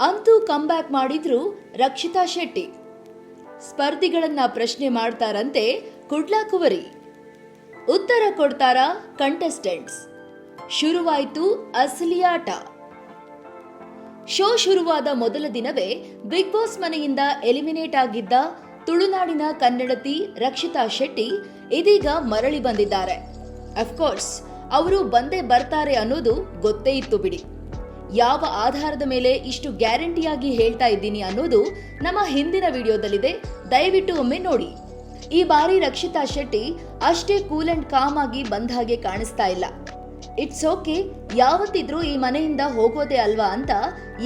ಅಂತೂ ಕಂಬ್ಯಾಕ್ ಮಾಡಿದ್ರು ರಕ್ಷಿತಾ ಶೆಟ್ಟಿ. ಸ್ಪರ್ಧಿಗಳನ್ನ ಪ್ರಶ್ನೆ ಮಾಡ್ತಾರಂತೆ ಕುಡ್ಲಾಕುವರಿ ಉತ್ತರ ಕೊಡ್ತಾರ ಕಂಟೆಸ್ಟೆಂಟ್ಸ್ ಶುರುವಾಯಿತು ಅಸಲಿ ಆಟ. ಶೋ ಶುರುವಾದ ಮೊದಲ ದಿನವೇ ಬಿಗ್ ಬಾಸ್ ಮನೆಯಿಂದ ಎಲಿಮಿನೇಟ್ ಆಗಿದ್ದ ತುಳುನಾಡಿನ ಕನ್ನಡತಿ ರಕ್ಷಿತಾ ಶೆಟ್ಟಿ ಇದೀಗ ಮರಳಿ ಬಂದಿದ್ದಾರೆ. ಅಫ್ಕೋರ್ಸ್ ಅವರು ಬಂದೇ ಬರ್ತಾರೆ ಅನ್ನೋದು ಗೊತ್ತೇ ಇತ್ತು ಬಿಡಿ. ಯಾವ ಆಧಾರದ ಮೇಲೆ ಇಷ್ಟು ಗ್ಯಾರಂಟಿಯಾಗಿ ಹೇಳ್ತಾ ಇದ್ದೀನಿ ಅನ್ನೋದು ನಮ್ಮ ಹಿಂದಿನ ವಿಡಿಯೋದಲ್ಲಿದೆ. ದಯವಿಟ್ಟು ಒಮ್ಮೆ ನೋಡಿ. ಈ ಬಾರಿ ರಕ್ಷಿತಾ ಶೆಟ್ಟಿ ಅಷ್ಟೇ ಕೂಲ್ ಅಂಡ್ ಕಾಮ್ ಆಗಿ ಬಂದ ಹಾಗೆ ಕಾಣಿಸ್ತಾ ಇಲ್ಲ. ಇಟ್ಸ್ ಓಕೆ, ಯಾವತ್ತಿದ್ರೂ ಈ ಮನೆಯಿಂದ ಹೋಗೋದೇ ಅಲ್ವಾ ಅಂತ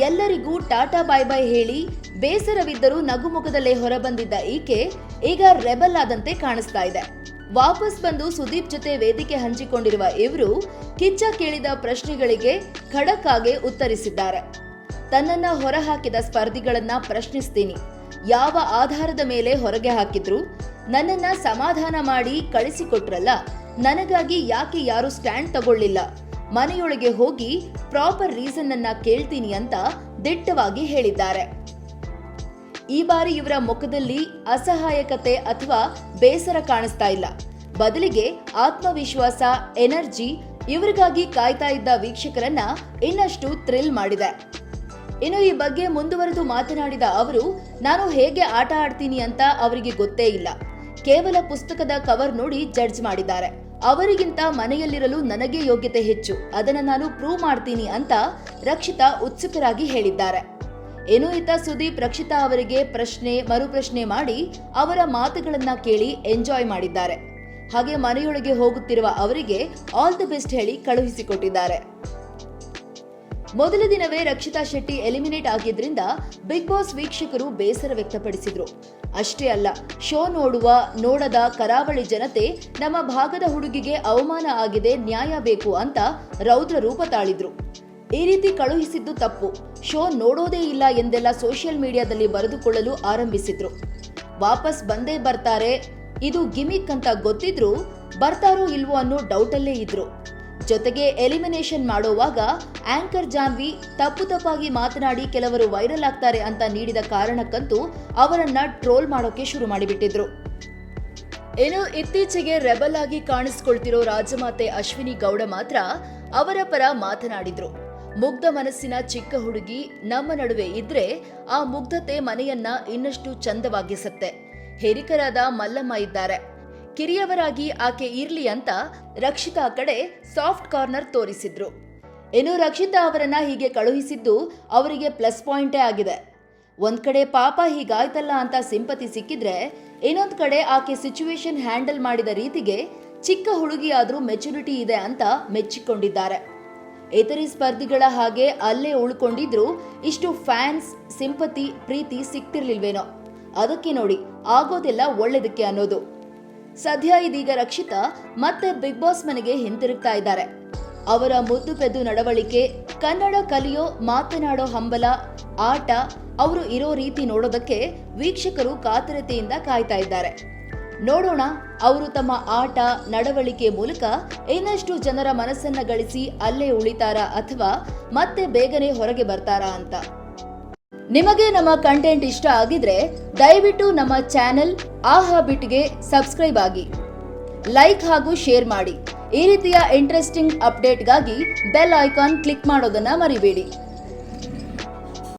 ಎಲ್ಲರಿಗೂ ಟಾಟಾ ಬಾಯ್ ಬಾಯ್ ಹೇಳಿ, ಬೇಸರವಿದ್ದರೂ ನಗುಮುಖದಲ್ಲೇ ಹೊರಬಂದಿದ್ದ ಈಕೆ ಈಗ ರೆಬಲ್ ಆದಂತೆ ಕಾಣಿಸ್ತಾ ಇದೆ. ವಾಪಸ್ ಬಂದು ಸುದೀಪ್ ಜೊತೆ ವೇದಿಕೆ ಹಂಚಿಕೊಂಡಿರುವ ಇವರು ಕಿಚ್ಚ ಕೇಳಿದ ಪ್ರಶ್ನೆಗಳಿಗೆ ಖಡಕ್ ಆಗಿ ಉತ್ತರಿಸಿದ್ದಾರೆ. ತನ್ನನ್ನ ಹೊರಹಾಕಿದ ಸ್ಪರ್ಧಿಗಳನ್ನ ಪ್ರಶ್ನಿಸ್ತೀನಿ. ಯಾವ ಆಧಾರದ ಮೇಲೆ ಹೊರಗೆ ಹಾಕಿದ್ರು? ನನ್ನನ್ನ ಸಮಾಧಾನ ಮಾಡಿ ಕಳಿಸಿಕೊಟ್ರಲ್ಲ, ನನಗಾಗಿ ಯಾಕೆ ಯಾರು ಸ್ಟ್ಯಾಂಡ್ ತಗೊಳ್ಳಿಲ್ಲ? ಮನೆಯೊಳಗೆ ಹೋಗಿ ಪ್ರಾಪರ್ ರೀಸನ್ ಅನ್ನ ಕೇಳ್ತೀನಿ ಅಂತ ದಿಟ್ಟವಾಗಿ ಹೇಳಿದ್ದಾರೆ. ಈ ಬಾರಿ ಇವರ ಮುಖದಲ್ಲಿ ಅಸಹಾಯಕತೆ ಅಥವಾ ಬೇಸರ ಕಾಣಿಸ್ತಾ ಇಲ್ಲ. ಬದಲಿಗೆ ಆತ್ಮವಿಶ್ವಾಸ, ಎನರ್ಜಿ ಇವರಿಗಾಗಿ ಕಾಯ್ತಾ ಇದ್ದ ವೀಕ್ಷಕರನ್ನ ಇನ್ನಷ್ಟು ಥ್ರಿಲ್ ಮಾಡಿದೆ. ಇನ್ನು ಈ ಬಗ್ಗೆ ಮುಂದುವರೆದು ಮಾತನಾಡಿದ ಅವರು, ನಾನು ಹೇಗೆ ಆಟ ಆಡ್ತೀನಿ ಅಂತ ಅವರಿಗೆ ಗೊತ್ತೇ ಇಲ್ಲ. ಕೇವಲ ಪುಸ್ತಕದ ಕವರ್ ನೋಡಿ ಜಡ್ಜ್ ಮಾಡಿದ್ದಾರೆ. ಅವರಿಗಿಂತ ಮನೆಯಲ್ಲಿರಲು ನನಗೆ ಯೋಗ್ಯತೆ ಹೆಚ್ಚು. ಅದನ್ನ ನಾನು ಪ್ರೂವ್ ಮಾಡ್ತೀನಿ ಅಂತ ರಕ್ಷಿತಾ ಉತ್ಸುಕರಾಗಿ ಹೇಳಿದ್ದಾರೆ. ಏನು ಈತ ಸುದೀಪ್ ರಕ್ಷಿತಾ ಅವರಿಗೆ ಪ್ರಶ್ನೆ, ಮರುಪ್ರಶ್ನೆ ಮಾಡಿ ಅವರ ಮಾತುಗಳನ್ನ ಕೇಳಿ ಎಂಜಾಯ್ ಮಾಡಿದ್ದಾರೆ. ಹಾಗೆ ಮನೆಯೊಳಗೆ ಹೋಗುತ್ತಿರುವ ಅವರಿಗೆ ಆಲ್ ದಿ ಬೆಸ್ಟ್ ಹೇಳಿ ಕಳುಹಿಸಿಕೊಟ್ಟಿದ್ದಾರೆ. ಮೊದಲ ದಿನವೇ ರಕ್ಷಿತಾ ಶೆಟ್ಟಿ ಎಲಿಮಿನೇಟ್ ಆಗಿದ್ರಿಂದ ಬಿಗ್ ಬಾಸ್ ವೀಕ್ಷಕರು ಬೇಸರ ವ್ಯಕ್ತಪಡಿಸಿದ್ರು. ಅಷ್ಟೇ ಅಲ್ಲ ಶೋ ನೋಡುವ, ನೋಡದ ಕರಾವಳಿ ಜನತೆ ನಮ್ಮ ಭಾಗದ ಹುಡುಗಿಗೆ ಅವಮಾನ ಆಗಿದೆ, ನ್ಯಾಯ ಬೇಕು ಅಂತ ರೌದ್ರ ರೂಪ ತಾಳಿದ್ರು. ಈ ರೀತಿ ಕಳುಹಿಸಿದ್ದು ತಪ್ಪು. ಶೋ ನೋಡೋದೇ ಇಲ್ಲ ಎಂದೆಲ್ಲ ಸೋಷಿಯಲ್ ಮೀಡಿಯಾದಲ್ಲಿ ಬರೆದುಕೊಳ್ಳಲು ಆರಂಭಿಸಿದ್ರು. ವಾಪಸ್ ಬಂದೇ ಬರ್ತಾರೆ ಇದು ಗಿಮಿಕ್ ಅಂತ ಗೊತ್ತಿದ್ರು ಬರ್ತಾರೋ ಇಲ್ವೋ ಅನ್ನೋ ಡೌಟಲ್ಲೇ ಇದ್ರು. ಜೊತೆಗೆ ಎಲಿಮಿನೇಷನ್ ಮಾಡೋವಾಗ ಆಂಕರ್ ಜಾನ್ವಿ ತಪ್ಪು ತಪ್ಪಾಗಿ ಮಾತನಾಡಿ ಕೆಲವರು ವೈರಲ್ ಆಗ್ತಾರೆ ಅಂತ ನೀಡಿದ ಕಾರಣಕ್ಕಂತೂ ಅವರನ್ನ ಟ್ರೋಲ್ ಮಾಡೋಕೆ ಶುರು ಮಾಡಿಬಿಟ್ಟಿದ್ರು. ಇನ್ನು ಇತ್ತೀಚೆಗೆ ರೆಬಲ್ ಆಗಿ ಕಾಣಿಸ್ಕೊಳ್ತಿರೋ ರಾಜಮಾತೆ ಅಶ್ವಿನಿ ಗೌಡ ಮಾತ್ರ ಅವರ ಪರ ಮಾತನಾಡಿದ್ರು. ಮುಗ್ಧ ಮನಸ್ಸಿನ ಚಿಕ್ಕ ಹುಡುಗಿ ನಮ್ಮ ನಡುವೆ ಇದ್ರೆ ಆ ಮುಗ್ಧತೆ ಮನೆಯನ್ನ ಇನ್ನಷ್ಟು ಚಂದವಾಗಿಸತ್ತೆ. ಹಿರಿಕರಾದ ಮಲ್ಲಮ್ಮ ಇದ್ದಾರೆ. ಕಿರಿಯವರಾಗಿ ಆಕೆ ಇರ್ಲಿ ಅಂತ ರಕ್ಷಿತಾ ಕಡೆ ಸಾಫ್ಟ್ ಕಾರ್ನರ್ ತೋರಿಸಿದ್ರು. ಏನು ರಕ್ಷಿತಾ ಅವರನ್ನ ಹೀಗೆ ಕಳುಹಿಸಿದ್ದು ಅವರಿಗೆ ಪ್ಲಸ್ ಪಾಯಿಂಟೇ ಆಗಿದೆ. ಒಂದ್ ಕಡೆ ಪಾಪ ಹೀಗಾಯ್ತಲ್ಲ ಅಂತ ಸಿಂಪತಿ ಸಿಕ್ಕಿದ್ರೆ ಇನ್ನೊಂದ್ ಕಡೆ ಆಕೆ ಸಿಚುವೇಶನ್ ಹ್ಯಾಂಡಲ್ ಮಾಡಿದ ರೀತಿಗೆ ಚಿಕ್ಕ ಹುಡುಗಿಯಾದ್ರೂ ಮೆಚುರಿಟಿ ಇದೆ ಅಂತ ಮೆಚ್ಚಿಕೊಂಡಿದ್ದಾರೆ. ಇತರೆ ಸ್ಪರ್ಧಿಗಳ ಹಾಗೆ ಅಲ್ಲೇ ಉಳ್ಕೊಂಡಿದ್ರು ಇಷ್ಟು ಫ್ಯಾನ್ಸ್, ಸಿಂಪತಿ, ಪ್ರೀತಿ ಸಿಕ್ತಿರ್ಲಿಲ್ವೇನೋ. ಅದಕ್ಕೆ ನೋಡಿ ಆಗೋದೆಲ್ಲ ಒಳ್ಳೇದಕ್ಕೆ ಅನ್ನೋದು. ಸದ್ಯ ಇದೀಗ ರಕ್ಷಿತಾ ಮತ್ತೆ ಬಿಗ್ ಬಾಸ್ ಮನೆಗೆ ಹಿಂತಿರುಗ್ತಾ ಇದ್ದಾರೆ. ಅವರ ಮುದ್ದು ಪೆದ್ದು ನಡವಳಿಕೆ, ಕನ್ನಡ ಕಲಿಯೋ, ಮಾತನಾಡೋ ಹಂಬಲ, ಆಟ, ಅವರು ಇರೋ ರೀತಿ ನೋಡೋದಕ್ಕೆ ವೀಕ್ಷಕರು ಕಾತರತೆಯಿಂದ ಕಾಯ್ತಾ ಇದ್ದಾರೆ. ನೋಡೋಣ, ಅವರು ತಮ್ಮ ಆಟ, ನಡವಳಿಕೆ ಮೂಲಕ ಇನ್ನಷ್ಟು ಜನರ ಮನಸ್ಸನ್ನ ಗಳಿಸಿ ಅಲ್ಲೇ ಉಳಿತಾರಾ ಅಥವಾ ಮತ್ತೆ ಬೇಗನೆ ಹೊರಗೆ ಬರ್ತಾರಾ ಅಂತ. ನಿಮಗೆ ನಮ್ಮ ಕಂಟೆಂಟ್ ಇಷ್ಟ ಆಗಿದ್ರೆ ದಯವಿಟ್ಟು ನಮ್ಮ ಚಾನೆಲ್ ಆಹಾ ಬಿಟ್ಗೆ ಸಬ್ಸ್ಕ್ರೈಬ್ ಆಗಿ ಲೈಕ್ ಹಾಗೂ ಶೇರ್ ಮಾಡಿ. ಈ ರೀತಿಯ ಇಂಟ್ರೆಸ್ಟಿಂಗ್ ಅಪ್ಡೇಟ್ಗಾಗಿ ಬೆಲ್ ಐಕಾನ್ ಕ್ಲಿಕ್ ಮಾಡೋದನ್ನ ಮರಿಬೇಡಿ.